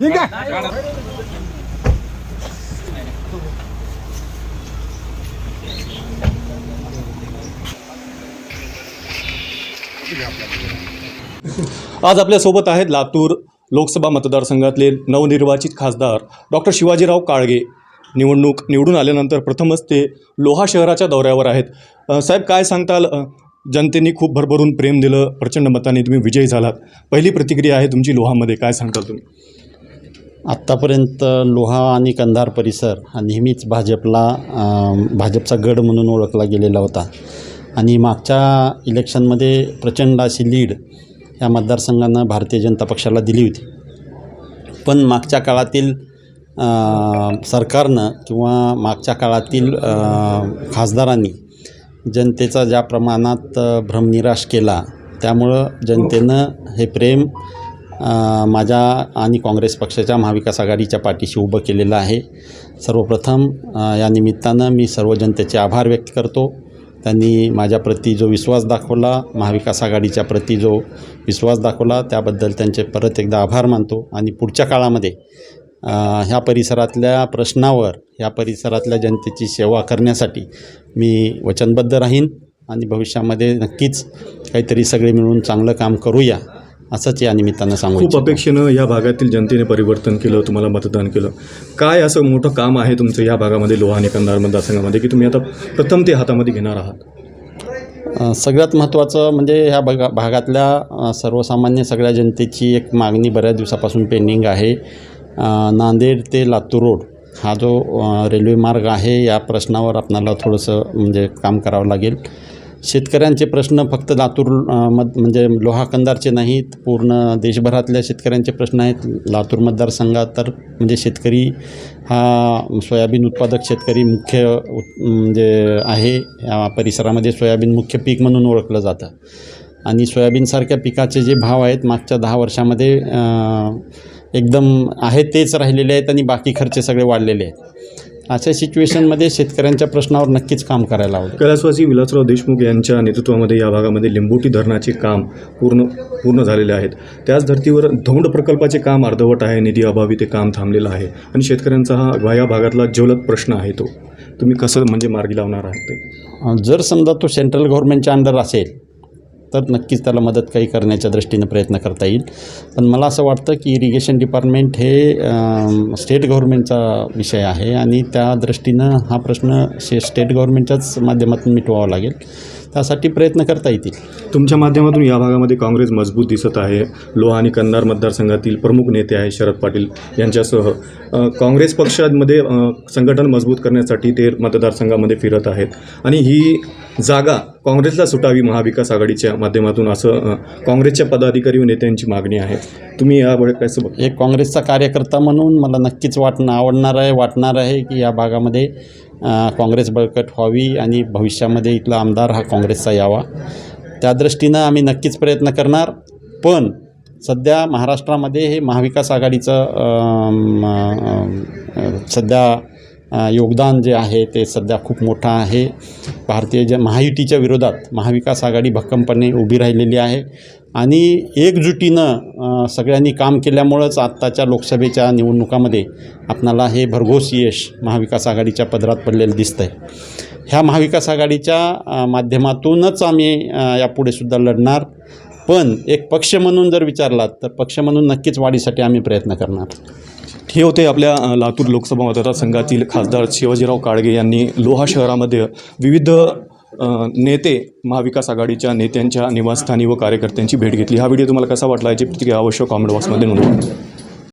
आज आपल्यासोबत आहेत लातूर लोकसभा मतदारसंघातले नवनिर्वाचित खासदार डॉक्टर शिवाजीराव काळगे. निवडणूक निवडून आल्यानंतर प्रथमच ते लोहा शहराच्या दौऱ्यावर आहेत. साहेब काय सांगताल? जनतेने खूप भरभरून प्रेम दिलं प्रचंड मताने तुम्ही विजयी झालात. पहिली प्रतिक्रिया आहे तुमची लोहामध्ये. काय सांगताल तुम्ही? आत्तापर्यंत लोहा आणि कंधार परिसर हा नेहमीच भाजपला भाजपचा गड म्हणून ओळखला गेलेला होता. आणि मागच्या इलेक्शनमध्ये प्रचंड अशी लीड या मतदारसंघानं भारतीय जनता पक्षाला दिली होती. पण मागच्या काळातील सरकारनं किंवा मागच्या काळातील खासदारांनी जनतेचा ज्या प्रमाणात भ्रमनिराश केला त्यामुळं जनतेनं हे प्रेम माझ्या आणि काँग्रेस पक्षाच्या महाविकास आघाडीच्या पाठीशी उभं केलेलं आहे. सर्वप्रथम या निमित्तानं मी सर्व जनतेचे आभार व्यक्त करतो. त्यांनी माझ्याप्रती जो विश्वास दाखवला महाविकास आघाडीच्या प्रती जो विश्वास दाखवला त्याबद्दल त्यांचे परत एकदा आभार मानतो. आणि पुढच्या काळामध्ये ह्या परिसरातल्या प्रश्नावर ह्या परिसरातल्या जनतेची सेवा करण्यासाठी मी वचनबद्ध राहीन. आणि भविष्यामध्ये नक्कीच काहीतरी सगळे मिळून चांगलं काम करूया. असंच या निमित्तानं सांगू खूप. अपेक्षेनं या भागातील जनतेने परिवर्तन केलं तुम्हाला मतदान केलं. काय असं मोठं काम आहे तुमचं या भागामध्ये लोहा आणि कंधार मतदारसंघामध्ये की तुम्ही आता प्रथम ते हातामध्ये घेणार आहात? सगळ्यात महत्त्वाचं म्हणजे ह्या भागा भागातल्या सर्वसामान्य सगळ्या जनतेची एक मागणी बऱ्याच दिवसापासून पेंडिंग आहे. नांदेड ते लातूर रोड हा जो रेल्वे मार्ग आहे या प्रश्नावर आपणाला थोडंसं म्हणजे काम करावं लागेल. शेतकऱ्यांचे प्रश्न फक्त लातूर मत म्हणजे लोहा कंदारचे नाहीत पूर्ण देशभरातल्या शेतकऱ्यांचे प्रश्न आहेत. लातूर मतदारसंघात तर म्हणजे शेतकरी हा सोयाबीन उत्पादक शेतकरी मुख्य म्हणजे आहे. या परिसरामध्ये सोयाबीन मुख्य पीक म्हणून ओळखलं जातं. आणि सोयाबीनसारख्या पिकाचे जे भाव आहेत मागच्या दहा वर्षामध्ये एकदम आहे तेच राहिलेले आहेत आणि बाकी खर्च सगळे वाढलेले आहेत. अशा सिच्युएशनमध्ये शेतकऱ्यांच्या प्रश्नावर नक्कीच काम करायला हवं कैलासवासी विलासराव देशमुख यांच्या नेतृत्वामध्ये या भागामध्ये लिंबोटी धरणाचे काम पूर्ण पूर्ण झालेले आहेत. त्याच धर्तीवर धोंड प्रकल्पाचे काम अर्धवट आहे निधी अभावी ते काम थांबलेलं आहे आणि शेतकऱ्यांचा हा या भागातला ज्वलक प्रश्न आहे तो. तुम्ही कसं म्हणजे मार्गी लावणार आहात ते? जर समजा तो सेंट्रल गव्हर्नमेंटच्या अंडर असेल तर नक्कीच त्याला मदत काही करण्याच्या दृष्टीनं प्रयत्न करता येईल. पण मला असं वाटतं की इरिगेशन डिपार्टमेंट हे स्टेट गव्हर्नमेंटचा विषय आहे आणि त्या दृष्टीनं हा प्रश्न शे स्टेट गव्हर्नमेंटच्याच माध्यमातून मिटवावा लागेल. त्यासाठी प्रयत्न करता येतील. तुमच्या माध्यमातून या भागामध्ये काँग्रेस मजबूत दिसत आहे. लोहा आणि कन्नार मतदारसंघातील प्रमुख नेते आहे शरद पाटील यांच्यासह. काँग्रेस पक्षामध्ये संघटन मजबूत करण्यासाठी ते मतदारसंघामध्ये फिरत आहेत. आणि ही जागा काँग्रेसला सुटावी महाविकास आघाडीच्या माध्यमातून असं काँग्रेसच्या पदाधिकारी व नेत्यांची मागणी आहे. तुम्ही यावेळी कसं बघ एक काँग्रेसचा कार्यकर्ता म्हणून मला नक्कीच वाटणं आवडणार आहे वाटणार आहे की या भागामध्ये काँग्रेस बळकट व्हावी आणि भविष्यामध्ये इथला आमदार हा काँग्रेसचा यावा. त्या दृष्टीनं आम्ही नक्कीच प्रयत्न करणार पण सध्या महाराष्ट्रामध्ये हे महाविकास आघाडीचं सध्या योगदान जे आहे ते सध्या खूप मोठं आहे. भारतीय ज्या महायुतीच्या विरोधात महाविकास आघाडी भक्कमपणे उभी राहिलेली आहे. आणि एकजुटीनं सगळ्यांनी काम केल्यामुळंच आत्ताच्या लोकसभेच्या निवडणुकामध्ये आपणाला हे भरघोस यश महाविकास आघाडीच्या पदरात पडलेलं दिसतं आहे ह्या महाविकास आघाडीच्या माध्यमातूनच आम्ही यापुढे यापुढेसुद्धा लढणार. पण एक पक्ष म्हणून जर विचारलात तर पक्ष म्हणून नक्कीच वाढीसाठी आम्ही प्रयत्न करणार. हे होते आपल्या लातूर लोकसभा मतदारसंघातील खासदार शिवाजीराव काळगे यांनी लोहा शहरामध्ये विविध नेते महाविकास आघाडीच्या नेत्यांच्या निवासस्थानी व कार्यकर्त्यांची भेट घेतली. हा व्हिडिओ तुम्हाला कसा वाटला याची प्रतिक्रिया अवश्य कॉमेंट बॉक्समध्ये नोंदवा.